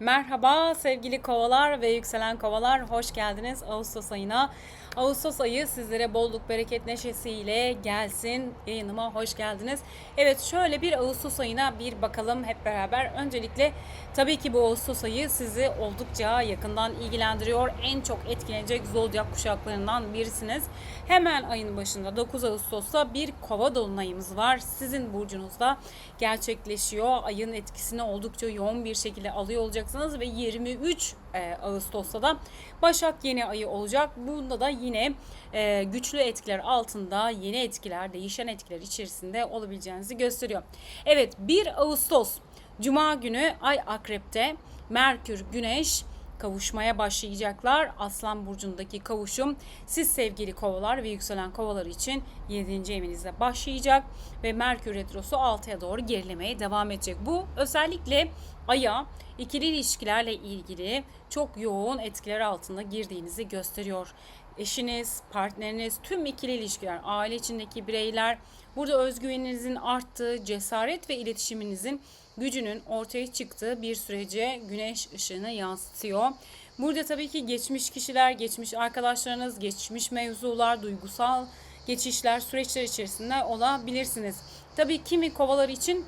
Merhaba sevgili kovalar ve yükselen kovalar hoş geldiniz Ağustos ayına. Ağustos ayı sizlere bolluk bereket neşesiyle gelsin yayınıma hoş geldiniz. Evet şöyle bir Ağustos ayına bir bakalım hep beraber. Öncelikle tabii ki bu Ağustos ayı sizi oldukça yakından ilgilendiriyor. En çok etkilenecek zodyak kuşaklarından birisiniz. Hemen ayın başında 9 Ağustos'ta bir kova dolunayımız var. Sizin burcunuzda gerçekleşiyor. Ayın etkisini oldukça yoğun bir şekilde alıyor olacaksınız ve 23 e, Ağustos'ta da Başak yeni ayı olacak. Bunda da yine e, güçlü etkiler altında yeni etkiler, değişen etkiler içerisinde olabileceğinizi gösteriyor. Evet 1 Ağustos Cuma günü Ay Akrep'te Merkür, Güneş kavuşmaya başlayacaklar. Aslan burcundaki kavuşum siz sevgili kovalar ve yükselen kovalar için 7. evinizde başlayacak ve Merkür retrosu 6'ya doğru gerilemeye devam edecek. Bu özellikle aya ikili ilişkilerle ilgili çok yoğun etkiler altında girdiğinizi gösteriyor. Eşiniz, partneriniz, tüm ikili ilişkiler, aile içindeki bireyler burada özgüveninizin arttığı, cesaret ve iletişiminizin gücünün ortaya çıktığı bir sürece güneş ışığını yansıtıyor. Burada tabii ki geçmiş kişiler, geçmiş arkadaşlarınız, geçmiş mevzular, duygusal geçişler, süreçler içerisinde olabilirsiniz. Tabii kimi kovalar için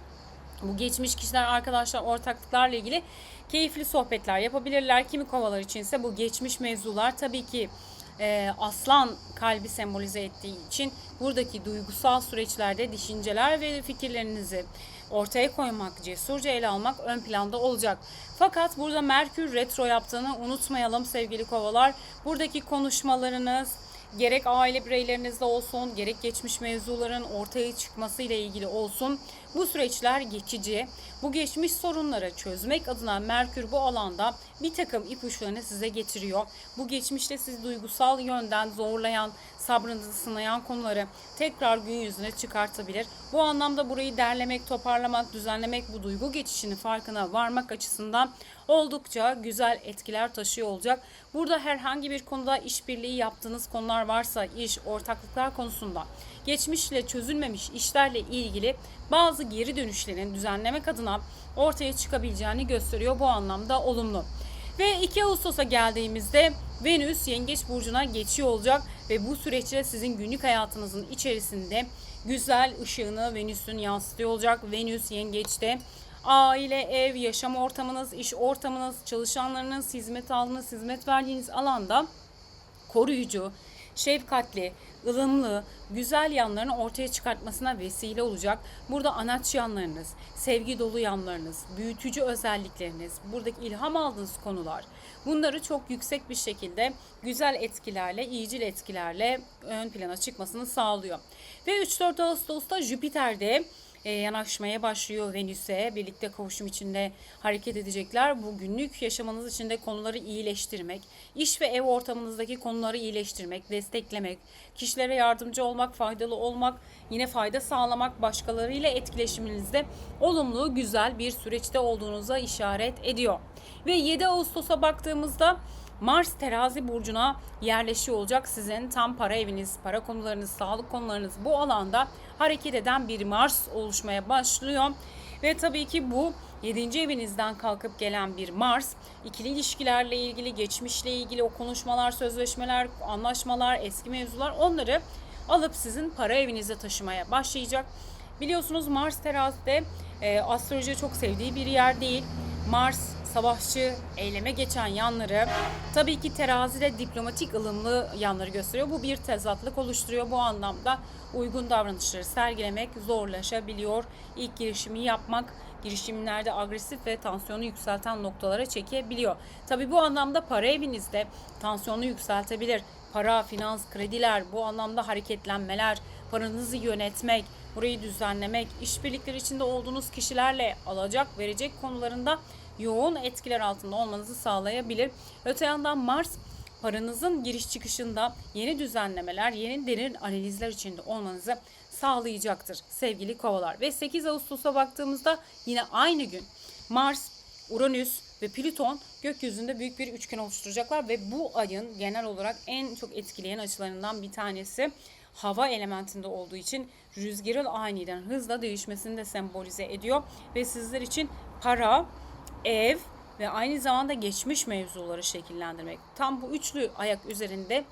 bu geçmiş kişiler, arkadaşlar, ortaklıklarla ilgili keyifli sohbetler yapabilirler. Kimi kovalar içinse bu geçmiş mevzular tabii ki e, aslan kalbi sembolize ettiği için buradaki duygusal süreçlerde düşünceler ve fikirlerinizi ortaya koymak, cesurca ele almak ön planda olacak. Fakat burada Merkür retro yaptığını unutmayalım sevgili kovalar. Buradaki konuşmalarınız, gerek aile bireylerinizde olsun, gerek geçmiş mevzuların ortaya çıkması ile ilgili olsun. Bu süreçler geçici. Bu geçmiş sorunları çözmek adına Merkür bu alanda bir takım ipuçlarını size getiriyor. Bu geçmişte sizi duygusal yönden zorlayan, sabrınızı sınayan konuları tekrar gün yüzüne çıkartabilir. Bu anlamda burayı derlemek, toparlamak, düzenlemek bu duygu geçişinin farkına varmak açısından oldukça güzel etkiler taşıyor olacak. Burada herhangi bir konuda işbirliği yaptığınız konular varsa iş, ortaklıklar konusunda geçmişle çözülmemiş işlerle ilgili bazı geri dönüşlerin düzenlemek adına ortaya çıkabileceğini gösteriyor. Bu anlamda olumlu. Ve 2 Ağustos'a geldiğimizde Venüs Yengeç Burcu'na geçiyor olacak ve bu süreçte sizin günlük hayatınızın içerisinde güzel ışığını Venüs'ün yansıtıyor olacak. Venüs Yengeç'te aile, ev, yaşam ortamınız, iş ortamınız, çalışanlarınız, hizmet aldığınız, hizmet verdiğiniz alanda koruyucu, şefkatli, ılımlı, güzel yanlarını ortaya çıkartmasına vesile olacak. Burada anaç yanlarınız, sevgi dolu yanlarınız, büyütücü özellikleriniz, buradaki ilham aldığınız konular bunları çok yüksek bir şekilde güzel etkilerle, iyicil etkilerle ön plana çıkmasını sağlıyor. Ve 3-4 Ağustos'ta Jüpiter'de yanaşmaya başlıyor Venüs'e. Birlikte kavuşum içinde hareket edecekler. Bu günlük yaşamınız içinde konuları iyileştirmek, iş ve ev ortamınızdaki konuları iyileştirmek, desteklemek, kişilere yardımcı olmak, faydalı olmak, yine fayda sağlamak, başkalarıyla etkileşiminizde olumlu, güzel bir süreçte olduğunuza işaret ediyor. Ve 7 Ağustos'a baktığımızda Mars terazi burcuna yerleşiyor olacak sizin tam para eviniz, para konularınız, sağlık konularınız bu alanda hareket eden bir Mars oluşmaya başlıyor. Ve tabii ki bu 7. evinizden kalkıp gelen bir Mars ikili ilişkilerle ilgili, geçmişle ilgili o konuşmalar, sözleşmeler, anlaşmalar, eski mevzular onları alıp sizin para evinize taşımaya başlayacak. Biliyorsunuz Mars terazide e, astroloji çok sevdiği bir yer değil. Mars savaşçı, eyleme geçen yanları tabii ki terazide diplomatik ılımlı yanları gösteriyor. Bu bir tezatlık oluşturuyor. Bu anlamda uygun davranışları sergilemek zorlaşabiliyor. İlk girişimi yapmak girişimlerde agresif ve tansiyonu yükselten noktalara çekebiliyor. Tabii bu anlamda para evinizde tansiyonu yükseltebilir. Para, finans, krediler, bu anlamda hareketlenmeler, paranızı yönetmek, burayı düzenlemek, işbirlikleri içinde olduğunuz kişilerle alacak, verecek konularında yoğun etkiler altında olmanızı sağlayabilir. Öte yandan Mars paranızın giriş çıkışında yeni düzenlemeler, yeni derin analizler içinde olmanızı sağlayacaktır sevgili kovalar. Ve 8 Ağustos'a baktığımızda yine aynı gün Mars, Uranüs ve Plüton gökyüzünde büyük bir üçgen oluşturacaklar ve bu ayın genel olarak en çok etkileyen açılarından bir tanesi hava elementinde olduğu için rüzgarın aniden hızla değişmesini de sembolize ediyor ve sizler için para, ev, ve aynı zamanda geçmiş mevzuları şekillendirmek. Tam bu üçlü ayak üzerinde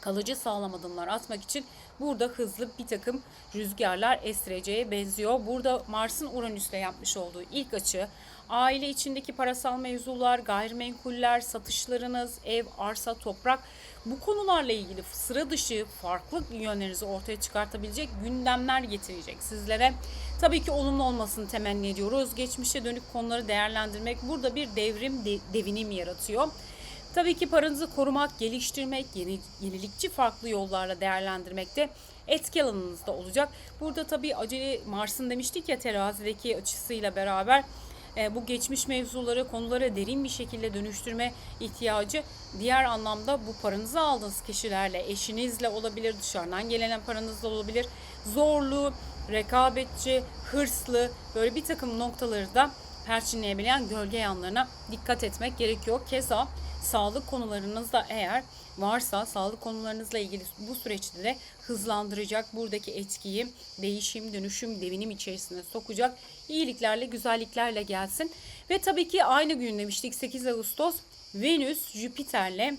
kalıcı sağlam adımlar atmak için burada hızlı bir takım rüzgarlar estireceğe benziyor. Burada Mars'ın Uranüs'le yapmış olduğu ilk açı aile içindeki parasal mevzular, gayrimenkuller, satışlarınız, ev, arsa, toprak bu konularla ilgili sıra dışı farklı yönlerinizi ortaya çıkartabilecek gündemler getirecek sizlere. Tabii ki olumlu olmasını temenni ediyoruz. Geçmişe dönük konuları değerlendirmek burada bir devrim, de, devinim yaratıyor. Tabii ki paranızı korumak, geliştirmek, yeni, yenilikçi farklı yollarla değerlendirmek de etki alanınızda olacak. Burada tabii acele Mars'ın demiştik ya terazideki açısıyla beraber bu geçmiş mevzuları, konuları derin bir şekilde dönüştürme ihtiyacı diğer anlamda bu paranızı aldığınız kişilerle, eşinizle olabilir, dışarıdan gelen paranızla olabilir. Zorlu, rekabetçi, hırslı böyle bir takım noktaları da perçinleyebilen gölge yanlarına dikkat etmek gerekiyor. Keza sağlık konularınızda eğer varsa sağlık konularınızla ilgili bu süreçte de hızlandıracak buradaki etkiyi değişim, dönüşüm, devinim içerisine sokacak iyiliklerle, güzelliklerle gelsin. Ve tabii ki aynı gün demiştik 8 Ağustos Venüs Jüpiter'le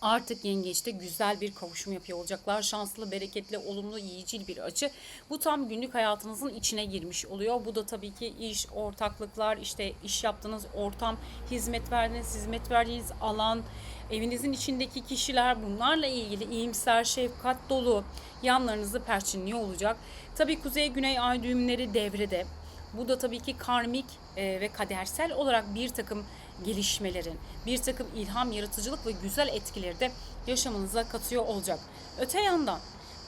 artık yengeçte güzel bir kavuşum yapıyor olacaklar. Şanslı, bereketli, olumlu, yiyicil bir açı. Bu tam günlük hayatınızın içine girmiş oluyor. Bu da tabii ki iş, ortaklıklar, işte iş yaptığınız ortam, hizmet verdiğiniz, hizmet verdiğiniz alan, evinizin içindeki kişiler bunlarla ilgili iyimser, şefkat dolu yanlarınızı perçinliyor olacak. Tabii kuzey güney ay düğümleri devrede. Bu da tabii ki karmik e, ve kadersel olarak bir takım gelişmelerin, bir takım ilham, yaratıcılık ve güzel etkileri de yaşamınıza katıyor olacak. Öte yandan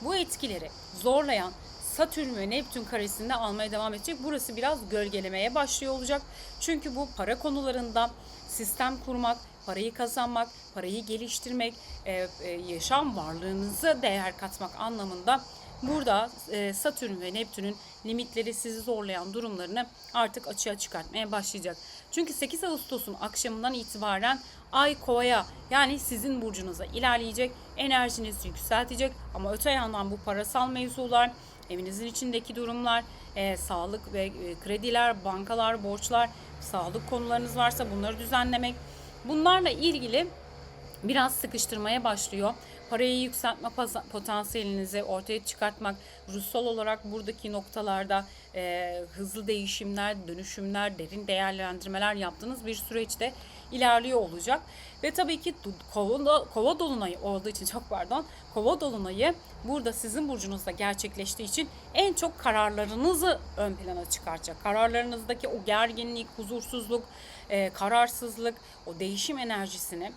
bu etkileri zorlayan Satürn ve Neptün karesinde almaya devam edecek. Burası biraz gölgelemeye başlıyor olacak. Çünkü bu para konularında sistem kurmak, parayı kazanmak, parayı geliştirmek, e, e, yaşam varlığınıza değer katmak anlamında Burada e, Satürn ve Neptün'ün limitleri sizi zorlayan durumlarını artık açığa çıkartmaya başlayacak. Çünkü 8 Ağustos'un akşamından itibaren Ay Kova'ya yani sizin burcunuza ilerleyecek, enerjinizi yükseltecek ama öte yandan bu parasal mevzular, evinizin içindeki durumlar, e, sağlık ve e, krediler, bankalar, borçlar, sağlık konularınız varsa bunları düzenlemek. Bunlarla ilgili biraz sıkıştırmaya başlıyor. Parayı yükseltme potansiyelinizi ortaya çıkartmak, ruhsal olarak buradaki noktalarda e, hızlı değişimler, dönüşümler, derin değerlendirmeler yaptığınız bir süreçte ilerliyor olacak. Ve tabii ki kova, kova dolunayı olduğu için çok pardon, kova dolunayı burada sizin burcunuzda gerçekleştiği için en çok kararlarınızı ön plana çıkaracak. Kararlarınızdaki o gerginlik, huzursuzluk, e, kararsızlık, o değişim enerjisini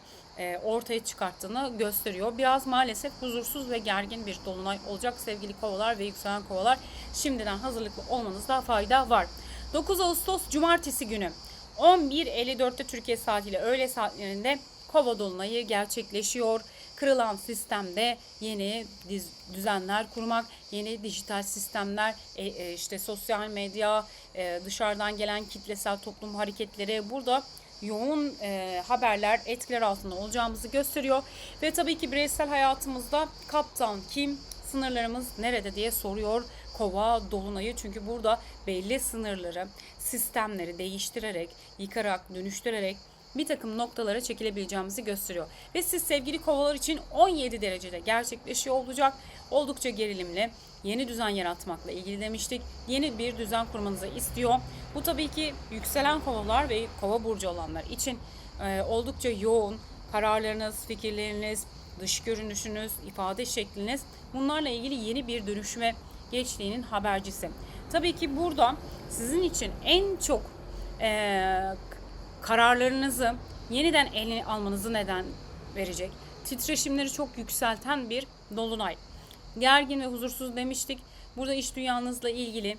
ortaya çıkarttığını gösteriyor. Biraz maalesef huzursuz ve gergin bir dolunay olacak sevgili kovalar ve yükselen kovalar. Şimdiden hazırlıklı olmanızda fayda var. 9 Ağustos Cumartesi günü 11.54'te Türkiye saatiyle öğle saatlerinde kova dolunayı gerçekleşiyor. Kırılan sistemde yeni düzenler kurmak, yeni dijital sistemler, e, e, işte sosyal medya, dışarıdan gelen kitlesel toplum hareketleri burada yoğun e, haberler, etkiler altında olacağımızı gösteriyor. Ve tabii ki bireysel hayatımızda kaptan kim, sınırlarımız nerede diye soruyor kova dolunayı. Çünkü burada belli sınırları, sistemleri değiştirerek, yıkarak, dönüştürerek bir takım noktalara çekilebileceğimizi gösteriyor. Ve siz sevgili kovalar için 17 derecede gerçekleşiyor olacak. Oldukça gerilimli yeni düzen yaratmakla ilgili demiştik. Yeni bir düzen kurmanızı istiyor. Bu tabii ki yükselen kovalar ve kova burcu olanlar için e, oldukça yoğun kararlarınız, fikirleriniz, dış görünüşünüz, ifade şekliniz bunlarla ilgili yeni bir dönüşüme geçtiğinin habercisi. Tabii ki burada sizin için en çok e, kararlarınızı yeniden eline almanızı neden verecek. Titreşimleri çok yükselten bir dolunay gergin ve huzursuz demiştik. Burada iş dünyanızla ilgili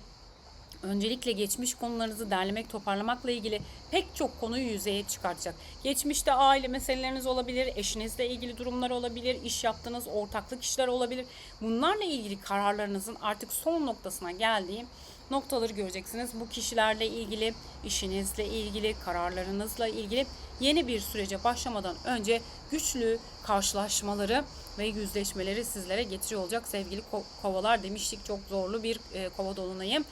öncelikle geçmiş konularınızı derlemek, toparlamakla ilgili pek çok konuyu yüzeye çıkartacak. Geçmişte aile meseleleriniz olabilir, eşinizle ilgili durumlar olabilir, iş yaptığınız ortaklık işler olabilir. Bunlarla ilgili kararlarınızın artık son noktasına geldiği noktaları göreceksiniz. Bu kişilerle ilgili, işinizle ilgili, kararlarınızla ilgili yeni bir sürece başlamadan önce güçlü karşılaşmaları ve yüzleşmeleri sizlere getiriyor olacak sevgili ko- kovalar demiştik. Çok zorlu bir e, kova dolunayı.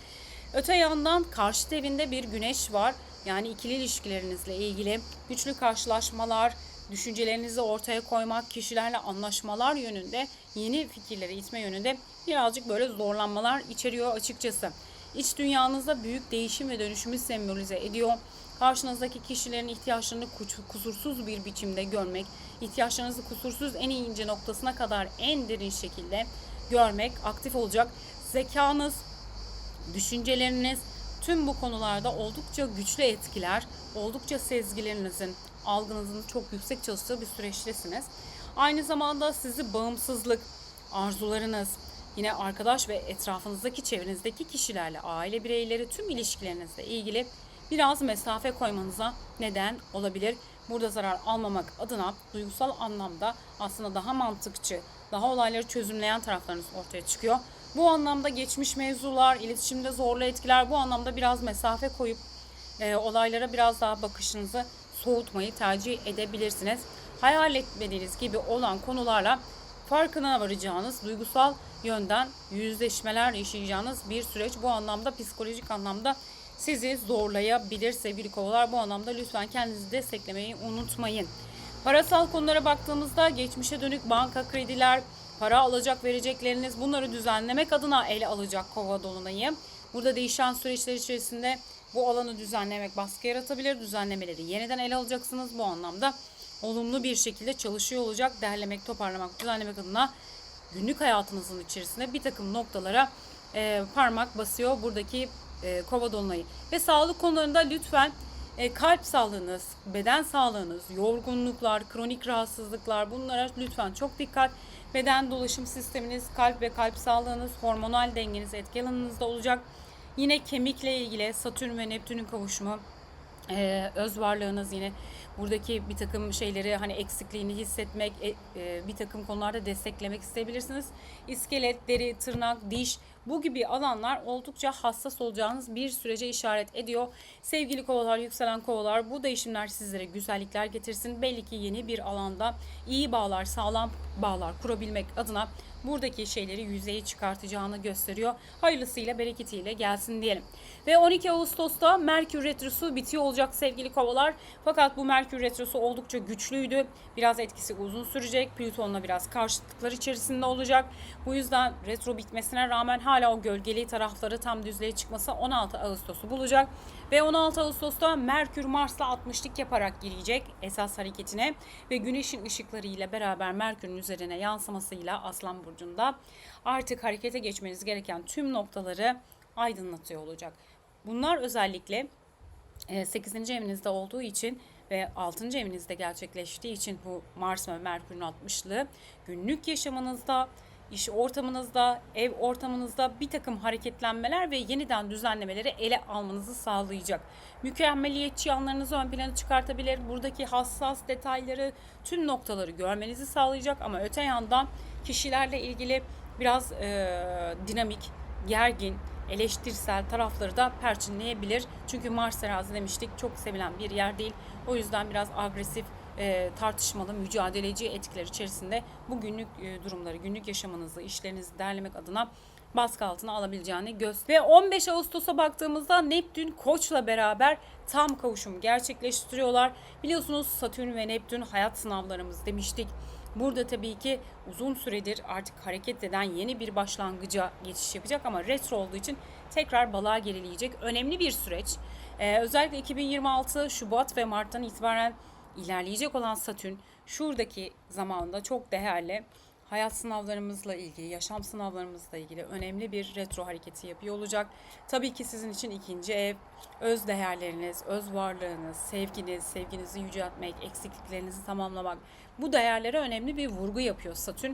Öte yandan karşı evinde bir güneş var. yani ikili ilişkilerinizle ilgili güçlü karşılaşmalar, düşüncelerinizi ortaya koymak, kişilerle anlaşmalar yönünde, yeni fikirleri itme yönünde birazcık böyle zorlanmalar içeriyor açıkçası. İç dünyanızda büyük değişim ve dönüşümü sembolize ediyor. Karşınızdaki kişilerin ihtiyaçlarını kusursuz bir biçimde görmek, ihtiyaçlarınızı kusursuz en ince noktasına kadar en derin şekilde görmek aktif olacak. Zekanız, düşünceleriniz tüm bu konularda oldukça güçlü etkiler, oldukça sezgilerinizin, algınızın çok yüksek çalıştığı bir süreçtesiniz. Aynı zamanda sizi bağımsızlık, arzularınız, yine arkadaş ve etrafınızdaki çevrenizdeki kişilerle, aile bireyleri tüm ilişkilerinizle ilgili biraz mesafe koymanıza neden olabilir. Burada zarar almamak adına duygusal anlamda aslında daha mantıkçı, daha olayları çözümleyen taraflarınız ortaya çıkıyor. Bu anlamda geçmiş mevzular, iletişimde zorlu etkiler bu anlamda biraz mesafe koyup e, olaylara biraz daha bakışınızı soğutmayı tercih edebilirsiniz. Hayal etmediğiniz gibi olan konularla farkına varacağınız, duygusal yönden yüzleşmeler yaşayacağınız bir süreç. Bu anlamda psikolojik anlamda sizi zorlayabilir sevgili kovalar. Bu anlamda lütfen kendinizi desteklemeyi unutmayın. Parasal konulara baktığımızda geçmişe dönük banka krediler, para alacak verecekleriniz bunları düzenlemek adına ele alacak kova dolunayı. Burada değişen süreçler içerisinde bu alanı düzenlemek baskı yaratabilir. Düzenlemeleri yeniden ele alacaksınız. Bu anlamda olumlu bir şekilde çalışıyor olacak. Derlemek, toparlamak, düzenlemek adına günlük hayatınızın içerisinde bir takım noktalara e, parmak basıyor buradaki e, kova dolunayı. Ve sağlık konularında lütfen e, kalp sağlığınız, beden sağlığınız, yorgunluklar, kronik rahatsızlıklar bunlara lütfen çok dikkat. Beden dolaşım sisteminiz, kalp ve kalp sağlığınız, hormonal dengeniz etki alanınızda olacak. Yine kemikle ilgili Satürn ve Neptün'ün kavuşumu ee, öz varlığınız yine buradaki bir takım şeyleri hani eksikliğini hissetmek e, e, bir takım konularda desteklemek isteyebilirsiniz. İskelet, deri, tırnak, diş bu gibi alanlar oldukça hassas olacağınız bir sürece işaret ediyor. Sevgili kovalar, yükselen kovalar bu değişimler sizlere güzellikler getirsin. Belli ki yeni bir alanda iyi bağlar, sağlam bağlar kurabilmek adına buradaki şeyleri yüzeye çıkartacağını gösteriyor. Hayırlısıyla bereketiyle gelsin diyelim. Ve 12 Ağustos'ta Merkür Retrosu bitiyor olacak sevgili kovalar. Fakat bu Merkür Retrosu oldukça güçlüydü. Biraz etkisi uzun sürecek. Plüton'la biraz karşıtlıklar içerisinde olacak. Bu yüzden retro bitmesine rağmen hala o gölgeli tarafları tam düzlüğe çıkması 16 Ağustos'u bulacak. Ve 16 Ağustos'ta Merkür Mars'la 60'lık yaparak girecek esas hareketine ve Güneş'in ışıkları ile beraber Merkür'ün üzerine yansımasıyla Aslan Burcu'nda artık harekete geçmeniz gereken tüm noktaları aydınlatıyor olacak. Bunlar özellikle 8. evinizde olduğu için ve 6. evinizde gerçekleştiği için bu Mars ve Merkür'ün 60'lığı günlük yaşamınızda, iş ortamınızda, ev ortamınızda bir takım hareketlenmeler ve yeniden düzenlemeleri ele almanızı sağlayacak. Mükemmeliyetçi yanlarınızı ön plana çıkartabilir. Buradaki hassas detayları, tüm noktaları görmenizi sağlayacak ama öte yandan kişilerle ilgili biraz e, dinamik, gergin, eleştirsel tarafları da perçinleyebilir. Çünkü Mars terazi demiştik çok sevilen bir yer değil. O yüzden biraz agresif, e, tartışmalı, mücadeleci etkiler içerisinde bu günlük e, durumları, günlük yaşamınızı, işlerinizi derlemek adına baskı altına alabileceğini gösteriyor. Ve 15 Ağustos'a baktığımızda Neptün Koç'la beraber tam kavuşum gerçekleştiriyorlar. Biliyorsunuz Satürn ve Neptün hayat sınavlarımız demiştik. Burada tabii ki uzun süredir artık hareket eden yeni bir başlangıca geçiş yapacak ama retro olduğu için tekrar balığa gerileyecek. Önemli bir süreç. Ee, özellikle 2026 Şubat ve Mart'tan itibaren ilerleyecek olan Satürn şuradaki zamanda çok değerli hayat sınavlarımızla ilgili, yaşam sınavlarımızla ilgili önemli bir retro hareketi yapıyor olacak. Tabii ki sizin için ikinci ev, öz değerleriniz, öz varlığınız, sevginiz, sevginizi yüceltmek, eksikliklerinizi tamamlamak bu değerlere önemli bir vurgu yapıyor Satürn.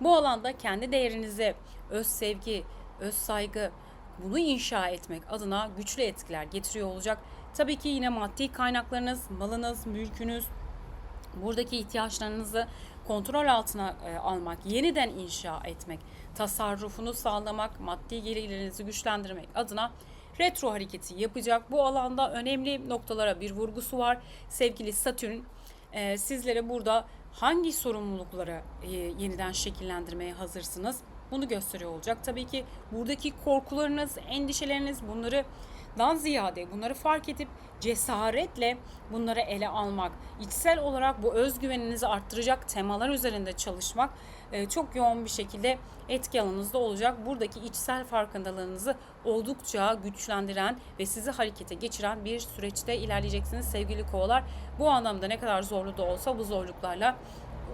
Bu alanda kendi değerinize, öz sevgi, öz saygı bunu inşa etmek adına güçlü etkiler getiriyor olacak. Tabii ki yine maddi kaynaklarınız, malınız, mülkünüz, buradaki ihtiyaçlarınızı kontrol altına e, almak, yeniden inşa etmek, tasarrufunu sağlamak, maddi gelirlerinizi güçlendirmek adına retro hareketi yapacak. Bu alanda önemli noktalara bir vurgusu var. Sevgili Satürn e, sizlere burada hangi sorumlulukları e, yeniden şekillendirmeye hazırsınız? bunu gösteriyor olacak. Tabii ki buradaki korkularınız, endişeleriniz bunları dan ziyade bunları fark edip cesaretle bunları ele almak, içsel olarak bu özgüveninizi arttıracak temalar üzerinde çalışmak e, çok yoğun bir şekilde etki alanınızda olacak. Buradaki içsel farkındalığınızı oldukça güçlendiren ve sizi harekete geçiren bir süreçte ilerleyeceksiniz sevgili kovalar. Bu anlamda ne kadar zorlu da olsa bu zorluklarla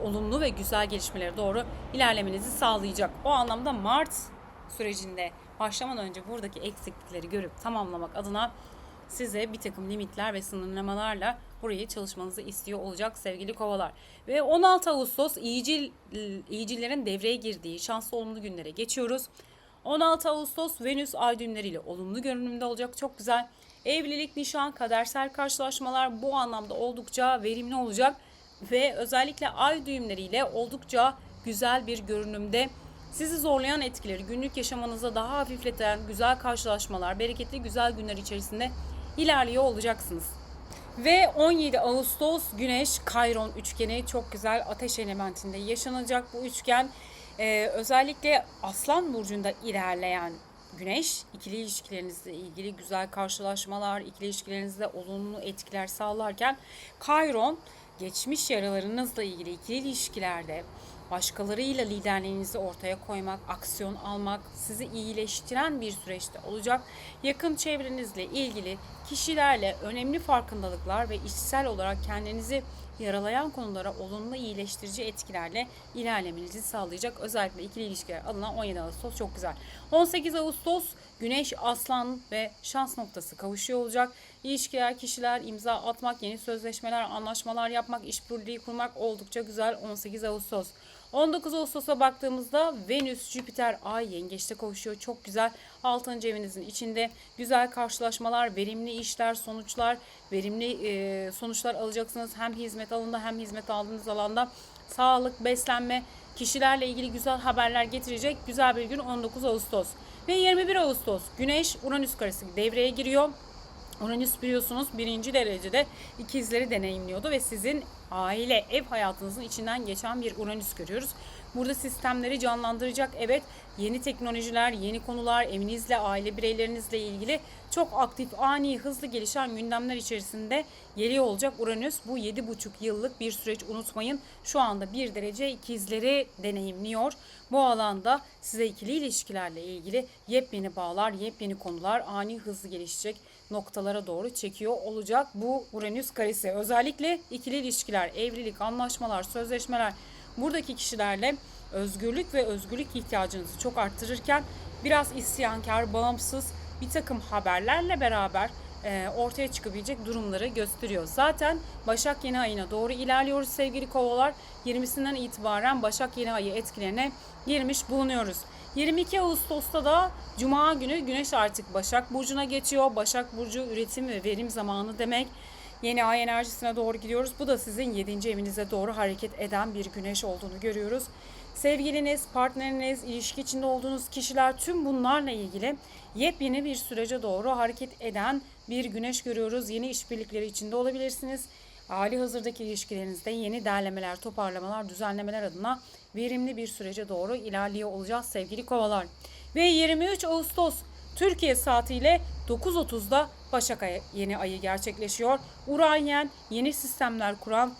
olumlu ve güzel gelişmelere doğru ilerlemenizi sağlayacak. O anlamda Mart sürecinde başlamadan önce buradaki eksiklikleri görüp tamamlamak adına size bir takım limitler ve sınırlamalarla burayı çalışmanızı istiyor olacak sevgili kovalar. Ve 16 Ağustos iyicil, iyicillerin devreye girdiği şanslı olumlu günlere geçiyoruz. 16 Ağustos Venüs ay düğümleriyle olumlu görünümde olacak. Çok güzel. Evlilik, nişan, kadersel karşılaşmalar bu anlamda oldukça verimli olacak. Ve özellikle ay düğümleriyle oldukça güzel bir görünümde sizi zorlayan etkileri günlük yaşamanıza daha hafifleten güzel karşılaşmalar, bereketli güzel günler içerisinde ilerliyor olacaksınız. Ve 17 Ağustos Güneş Kayron üçgeni çok güzel ateş elementinde yaşanacak bu üçgen. Ee, özellikle Aslan Burcu'nda ilerleyen Güneş ikili ilişkilerinizle ilgili güzel karşılaşmalar, ikili ilişkilerinizde olumlu etkiler sağlarken Kayron geçmiş yaralarınızla ilgili ikili ilişkilerde başkalarıyla liderliğinizi ortaya koymak, aksiyon almak sizi iyileştiren bir süreçte olacak. Yakın çevrenizle ilgili kişilerle önemli farkındalıklar ve içsel olarak kendinizi yaralayan konulara olumlu iyileştirici etkilerle ilerlemenizi sağlayacak. Özellikle ikili ilişkiler adına 17 Ağustos çok güzel. 18 Ağustos Güneş Aslan ve şans noktası kavuşuyor olacak. İlişkiler, kişiler, imza atmak, yeni sözleşmeler, anlaşmalar yapmak, işbirliği kurmak oldukça güzel 18 Ağustos. 19 Ağustos'a baktığımızda Venüs, Jüpiter, Ay yengeçte kavuşuyor. Çok güzel. 6. evinizin içinde güzel karşılaşmalar, verimli işler, sonuçlar, verimli e, sonuçlar alacaksınız. Hem hizmet alanında hem hizmet aldığınız alanda sağlık, beslenme, kişilerle ilgili güzel haberler getirecek güzel bir gün 19 Ağustos. Ve 21 Ağustos Güneş Uranüs karesi devreye giriyor. Uranüs biliyorsunuz birinci derecede ikizleri deneyimliyordu ve sizin aile, ev hayatınızın içinden geçen bir Uranüs görüyoruz. Burada sistemleri canlandıracak evet yeni teknolojiler, yeni konular, evinizle, aile bireylerinizle ilgili çok aktif, ani, hızlı gelişen gündemler içerisinde geliyor olacak Uranüs. Bu 7,5 yıllık bir süreç unutmayın. Şu anda bir derece ikizleri deneyimliyor. Bu alanda size ikili ilişkilerle ilgili yepyeni bağlar, yepyeni konular ani hızlı gelişecek noktalara doğru çekiyor olacak bu Uranüs karesi. Özellikle ikili ilişkiler, evlilik, anlaşmalar, sözleşmeler buradaki kişilerle özgürlük ve özgürlük ihtiyacınızı çok arttırırken biraz isyankar, bağımsız bir takım haberlerle beraber e, ortaya çıkabilecek durumları gösteriyor. Zaten Başak yeni ayına doğru ilerliyoruz sevgili kovalar. 20'sinden itibaren Başak yeni ayı etkilerine girmiş bulunuyoruz. 22 Ağustos'ta da Cuma günü Güneş artık Başak Burcu'na geçiyor. Başak Burcu üretim ve verim zamanı demek. Yeni ay enerjisine doğru gidiyoruz. Bu da sizin 7. evinize doğru hareket eden bir güneş olduğunu görüyoruz. Sevgiliniz, partneriniz, ilişki içinde olduğunuz kişiler tüm bunlarla ilgili yepyeni bir sürece doğru hareket eden bir güneş görüyoruz. Yeni işbirlikleri içinde olabilirsiniz. Hali hazırdaki ilişkilerinizde yeni derlemeler, toparlamalar, düzenlemeler adına verimli bir sürece doğru ilerliyor olacağız sevgili kovalar. Ve 23 Ağustos Türkiye saatiyle 9.30'da Başak ayı, yeni ayı gerçekleşiyor. Uranyen yeni sistemler kuran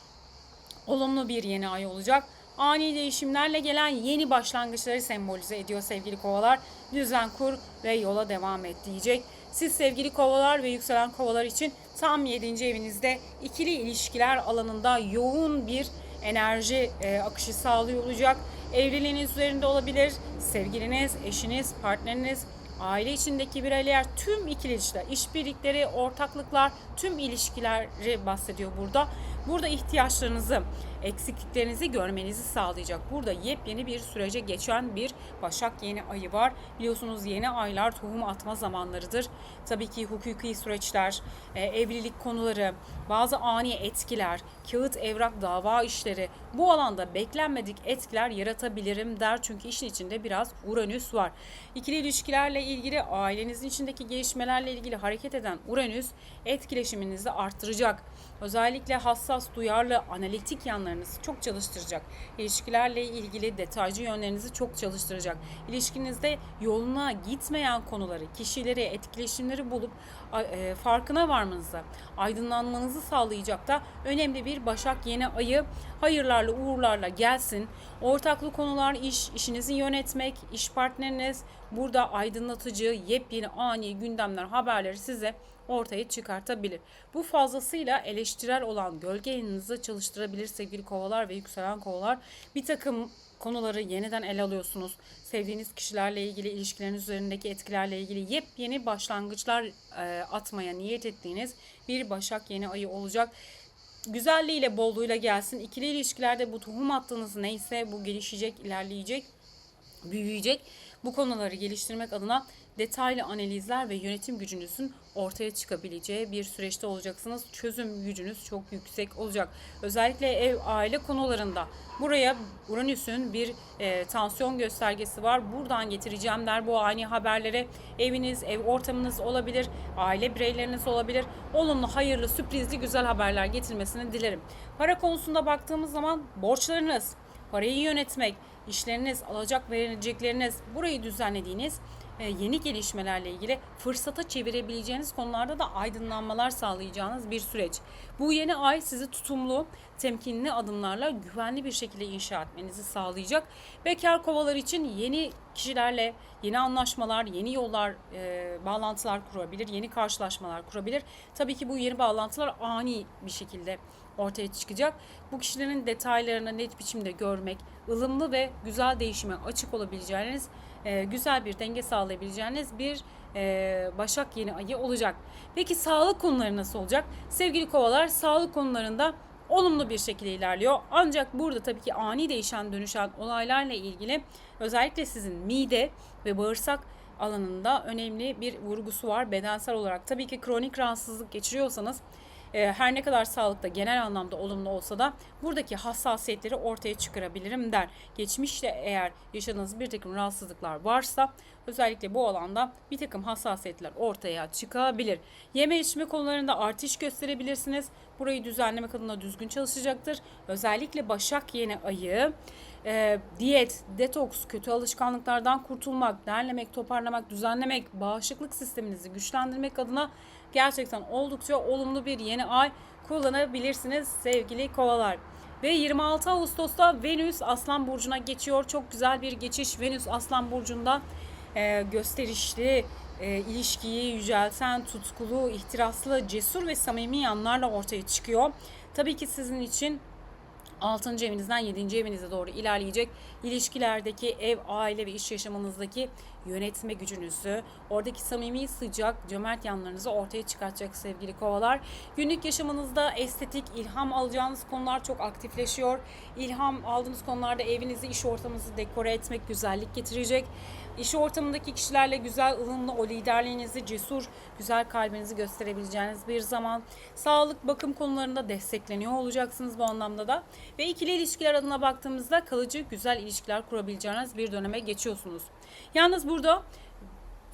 olumlu bir yeni ay olacak. Ani değişimlerle gelen yeni başlangıçları sembolize ediyor sevgili kovalar. Düzen kur ve yola devam et diyecek. Siz sevgili kovalar ve yükselen kovalar için tam 7. evinizde ikili ilişkiler alanında yoğun bir enerji e, akışı sağlıyor olacak. Evliliğiniz üzerinde olabilir. Sevgiliniz, eşiniz, partneriniz, aile içindeki bireyler tüm ikili ilişkiler, işbirlikleri, ortaklıklar, tüm ilişkileri bahsediyor burada. Burada ihtiyaçlarınızı, eksikliklerinizi görmenizi sağlayacak. Burada yepyeni bir sürece geçen bir Başak yeni ayı var. Biliyorsunuz yeni aylar tohum atma zamanlarıdır. Tabii ki hukuki süreçler, e, evlilik konuları, bazı ani etkiler, kağıt, evrak, dava işleri bu alanda beklenmedik etkiler yaratabilirim der. Çünkü işin içinde biraz Uranüs var. İkili ilişkilerle ilgili ailenizin içindeki gelişmelerle ilgili hareket eden Uranüs etkileşiminizi arttıracak. Özellikle hassas duyarlı, analitik yanlarınızı çok çalıştıracak. İlişkilerle ilgili detaycı yönlerinizi çok çalıştıracak. İlişkinizde yoluna gitmeyen konuları, kişileri, etkileşimleri bulup e, farkına varmanızı, aydınlanmanızı sağlayacak da önemli bir Başak yeni ayı hayırlarla uğurlarla gelsin. Ortaklı konular, iş, işinizi yönetmek, iş partneriniz burada aydınlatıcı, yepyeni ani gündemler, haberleri size ortaya çıkartabilir. Bu fazlasıyla eleştirel olan gölge yanınızı çalıştırabilir sevgili kovalar ve yükselen kovalar. Bir takım konuları yeniden ele alıyorsunuz. Sevdiğiniz kişilerle ilgili, ilişkileriniz üzerindeki etkilerle ilgili yepyeni başlangıçlar e, atmaya niyet ettiğiniz bir Başak yeni ayı olacak güzelliğiyle, bolluğuyla gelsin. İkili ilişkilerde bu tohum attığınız neyse bu gelişecek, ilerleyecek, büyüyecek. Bu konuları geliştirmek adına detaylı analizler ve yönetim gücünüzün ortaya çıkabileceği bir süreçte olacaksınız. Çözüm gücünüz çok yüksek olacak. Özellikle ev, aile konularında buraya Uranüs'ün bir e, tansiyon göstergesi var. Buradan getireceğim der bu ani haberlere. Eviniz, ev ortamınız olabilir, aile bireyleriniz olabilir. Olumlu, hayırlı, sürprizli, güzel haberler getirmesini dilerim. Para konusunda baktığımız zaman borçlarınız, parayı yönetmek, işleriniz, alacak verecekleriniz, burayı düzenlediğiniz yeni gelişmelerle ilgili fırsata çevirebileceğiniz konularda da aydınlanmalar sağlayacağınız bir süreç. Bu yeni ay sizi tutumlu, temkinli adımlarla güvenli bir şekilde inşa etmenizi sağlayacak. Bekar kovalar için yeni kişilerle yeni anlaşmalar, yeni yollar, e, bağlantılar kurabilir, yeni karşılaşmalar kurabilir. Tabii ki bu yeni bağlantılar ani bir şekilde ortaya çıkacak. Bu kişilerin detaylarını net biçimde görmek, ılımlı ve güzel değişime açık olabileceğiniz, e, güzel bir denge sağlayabileceğiniz bir e, Başak yeni ayı olacak. Peki sağlık konuları nasıl olacak? Sevgili kovalar sağlık konularında olumlu bir şekilde ilerliyor. Ancak burada tabii ki ani değişen dönüşen olaylarla ilgili özellikle sizin mide ve bağırsak alanında önemli bir vurgusu var bedensel olarak. Tabii ki kronik rahatsızlık geçiriyorsanız e, her ne kadar sağlıkta genel anlamda olumlu olsa da buradaki hassasiyetleri ortaya çıkarabilirim der. Geçmişte eğer yaşadığınız bir takım rahatsızlıklar varsa özellikle bu alanda bir takım hassasiyetler ortaya çıkabilir. Yeme içme konularında artış gösterebilirsiniz. Burayı düzenlemek adına düzgün çalışacaktır. Özellikle Başak yeni ayı e, diyet, detoks, kötü alışkanlıklardan kurtulmak, derlemek, toparlamak, düzenlemek, bağışıklık sisteminizi güçlendirmek adına gerçekten oldukça olumlu bir yeni ay kullanabilirsiniz sevgili kovalar. Ve 26 Ağustos'ta Venüs Aslan Burcu'na geçiyor. Çok güzel bir geçiş. Venüs Aslan Burcu'nda e, gösterişli, e, ilişkiyi yücelten, tutkulu, ihtiraslı, cesur ve samimi yanlarla ortaya çıkıyor. Tabii ki sizin için 6. evinizden 7. evinize doğru ilerleyecek. İlişkilerdeki ev, aile ve iş yaşamınızdaki yönetme gücünüzü, oradaki samimi, sıcak, cömert yanlarınızı ortaya çıkartacak sevgili kovalar. Günlük yaşamınızda estetik, ilham alacağınız konular çok aktifleşiyor. İlham aldığınız konularda evinizi, iş ortamınızı dekore etmek güzellik getirecek. İş ortamındaki kişilerle güzel, ılımlı o liderliğinizi, cesur, güzel kalbinizi gösterebileceğiniz bir zaman. Sağlık, bakım konularında destekleniyor olacaksınız bu anlamda da. Ve ikili ilişkiler adına baktığımızda kalıcı, güzel ilişkiler kurabileceğiniz bir döneme geçiyorsunuz. Yalnız burada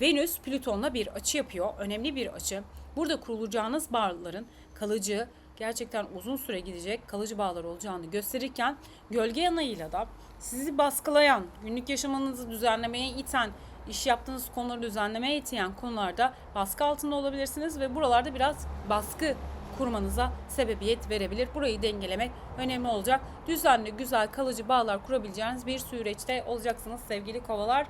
Venüs Plüton'la bir açı yapıyor. Önemli bir açı. Burada kurulacağınız bağların kalıcı, gerçekten uzun süre gidecek kalıcı bağlar olacağını gösterirken gölge yanayıyla da sizi baskılayan, günlük yaşamınızı düzenlemeye iten, iş yaptığınız konuları düzenlemeye iten konularda baskı altında olabilirsiniz ve buralarda biraz baskı kurmanıza sebebiyet verebilir. Burayı dengelemek önemli olacak. Düzenli, güzel, kalıcı bağlar kurabileceğiniz bir süreçte olacaksınız sevgili kovalar.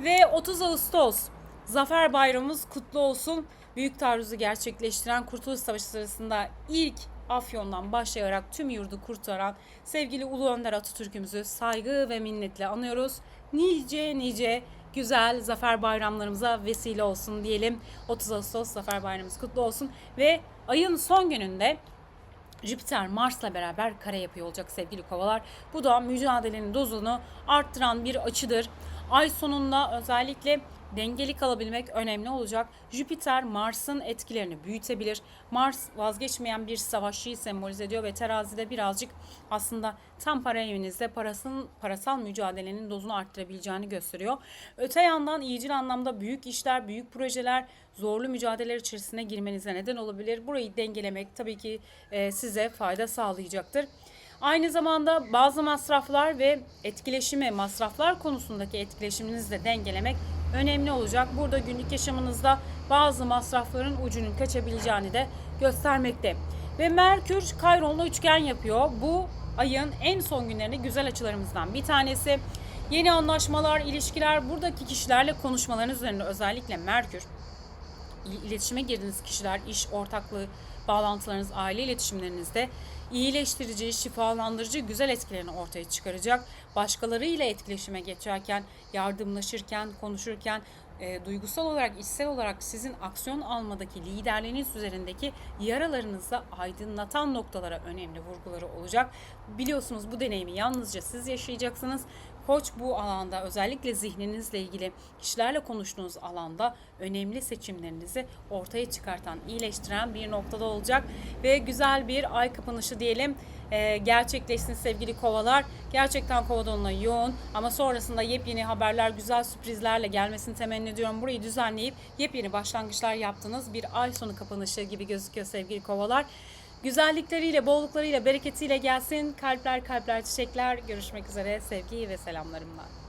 Ve 30 Ağustos Zafer Bayramımız kutlu olsun. Büyük taarruzu gerçekleştiren Kurtuluş Savaşı sırasında ilk Afyon'dan başlayarak tüm yurdu kurtaran sevgili Ulu Önder Atatürk'ümüzü saygı ve minnetle anıyoruz. Nice nice güzel zafer bayramlarımıza vesile olsun diyelim. 30 Ağustos Zafer Bayramımız kutlu olsun ve ayın son gününde Jüpiter Mars'la beraber kare yapıyor olacak sevgili kovalar. Bu da mücadelenin dozunu arttıran bir açıdır. Ay sonunda özellikle dengeli kalabilmek önemli olacak. Jüpiter Mars'ın etkilerini büyütebilir. Mars vazgeçmeyen bir savaşçıyı sembolize ediyor ve terazide birazcık aslında tam para evinizde parasının parasal mücadelenin dozunu arttırabileceğini gösteriyor. Öte yandan iyicil anlamda büyük işler, büyük projeler, zorlu mücadeleler içerisine girmenize neden olabilir. Burayı dengelemek tabii ki e, size fayda sağlayacaktır. Aynı zamanda bazı masraflar ve etkileşimi, masraflar konusundaki etkileşiminizi de dengelemek önemli olacak. Burada günlük yaşamınızda bazı masrafların ucunun kaçabileceğini de göstermekte. Ve Merkür Kayron'la üçgen yapıyor. Bu ayın en son günlerinde güzel açılarımızdan bir tanesi. Yeni anlaşmalar, ilişkiler, buradaki kişilerle konuşmalarınız üzerinde özellikle Merkür il- iletişime girdiğiniz kişiler, iş ortaklığı bağlantılarınız, aile iletişimlerinizde iyileştirici, şifalandırıcı güzel etkilerini ortaya çıkaracak. Başkalarıyla etkileşime geçerken, yardımlaşırken, konuşurken e, duygusal olarak, içsel olarak sizin aksiyon almadaki liderliğiniz üzerindeki yaralarınızı aydınlatan noktalara önemli vurguları olacak. Biliyorsunuz bu deneyimi yalnızca siz yaşayacaksınız. Koç bu alanda özellikle zihninizle ilgili kişilerle konuştuğunuz alanda önemli seçimlerinizi ortaya çıkartan, iyileştiren bir noktada olacak ve güzel bir ay kapanışı diyelim e, gerçekleşsin sevgili kovalar. Gerçekten kova dolunayı yoğun ama sonrasında yepyeni haberler, güzel sürprizlerle gelmesini temenni ediyorum. Burayı düzenleyip yepyeni başlangıçlar yaptığınız bir ay sonu kapanışı gibi gözüküyor sevgili kovalar. Güzellikleriyle, bolluklarıyla, bereketiyle gelsin. Kalpler, kalpler, çiçekler. Görüşmek üzere. Sevgi ve selamlarımla.